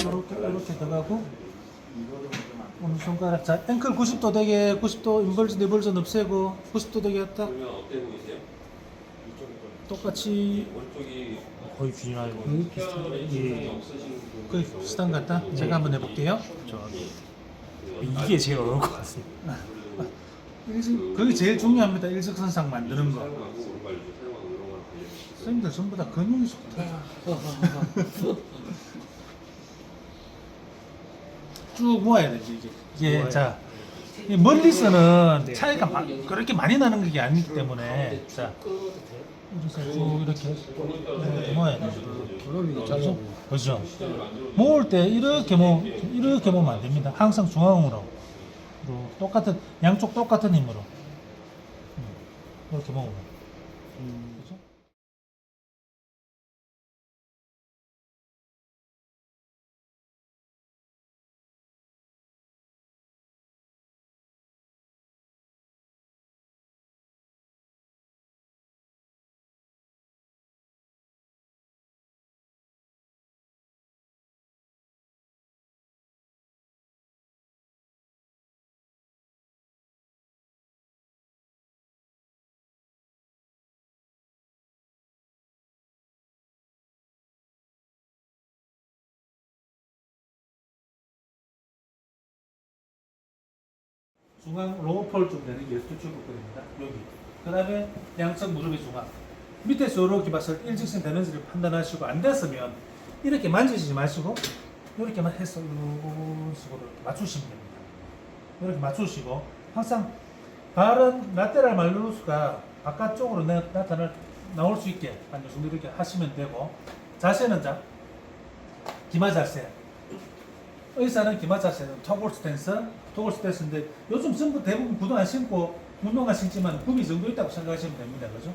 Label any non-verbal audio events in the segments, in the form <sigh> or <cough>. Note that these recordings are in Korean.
이렇게 이렇게 들어가고. 오늘 손가락 자 앵클 90도 되게 90도 인벌전 리벌전 없애고 90도 되게 보이세요? 똑같이. 거의 혈의 증상이 없으신 분 거의 비슷한 것 같다? 제가 한번 해볼게요. 정확히. 이게 제일 어려울 것 같습니다. 일직 그게 제일 중요합니다. 일직선상 만드는 거 선생님들 전부 다 근육이 좋다. <laughs> 쭉 모아야 되지 이게 이게 모아야 자. 이 멀리서는 차이가 마, 그렇게 많이 나는 게 아니기 때문에. 자. 이렇게 쭉 이렇게. 이렇게 모아야 돼. 그렇죠? 그렇죠? 모을 때 이렇게 모 이렇게 모으면 안 됩니다. 항상 중앙으로. 똑같은 양쪽 똑같은 힘으로. 음, 이렇게 모으면. 그 중앙 로우폴 쪽 되는 게 수축 부분입니다. 여기. 그 다음에 양측 무릎의 중앙. 밑에서 이렇게 봐서 일직선 되는지를 판단하시고 안 됐으면 이렇게 만지지 마시고 이렇게만 해서 이런 식으로 맞추시면 됩니다. 이렇게 맞추시고 항상 발은 라테랄 말루스가 바깥쪽으로 나, 나타날 나올 수 있게 정도 이렇게 하시면 되고 자세는 자 기마 자세 의사는 기마 자 세는 토글 스탠스, 토글 스탠스인데 요즘 전부 대부분 구두 안 신고 운동화 신지만 굽이 정도 있다고 생각하시면 됩니다. 그죠?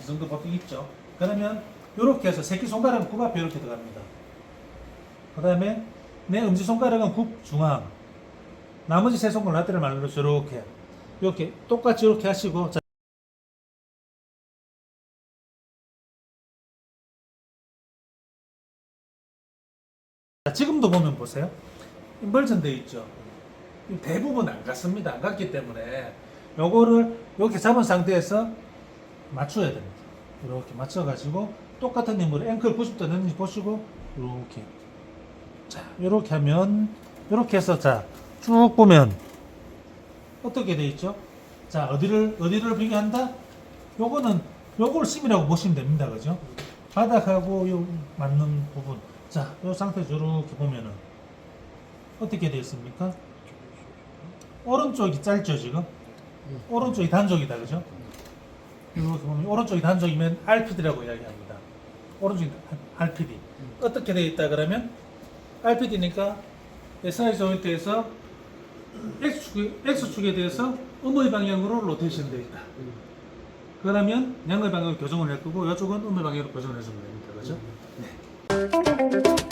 이 정도 보통 있죠. 그러면 이렇게 해서 새끼 손가락은 굽 앞에 이렇게 들어갑니다. 그 다음에 내 엄지 손가락은 굽 중앙, 나머지 세 손가락 라테를 말로 이렇게 이렇게 똑같이 이렇게 하시고 자, 자, 지금도 보면 보세요. 인벌전 돼 있죠. 대부분 안 갔습니다. 안 갔기 때문에 요거를 이렇게 잡은 상태에서 맞춰야 됩니다. 이렇게 맞춰가지고 똑같은 힘으로 앵클 90도 되는지 보시고 이렇게 자 이렇게 하면 이렇게 해서 자 쭉 보면 어떻게 돼 있죠? 자 어디를 어디를 비교한다? 요거는 요걸 심이라고 보시면 됩니다. 그죠? 바닥하고 요 맞는 부분. 자, 요 상태에서 이렇게 보면은 어떻게 되어 있습니까? 오른쪽이 짧죠, 지금? 오른쪽이 단족이다, 그죠? 이렇게 보면 오른쪽이 단족이면 RPD라고 이야기합니다. 오른쪽이 RPD. 어떻게 되어 있다 그러면 RPD니까 SI 조인트에서 X축, X축에 대해서 음의 방향으로 로테이션 되어 있다. 그러면 양의 방향으로 교정을 할 거고 이쪽은 음의 방향으로 교정을 해주면 됩니다. 그죠? 네.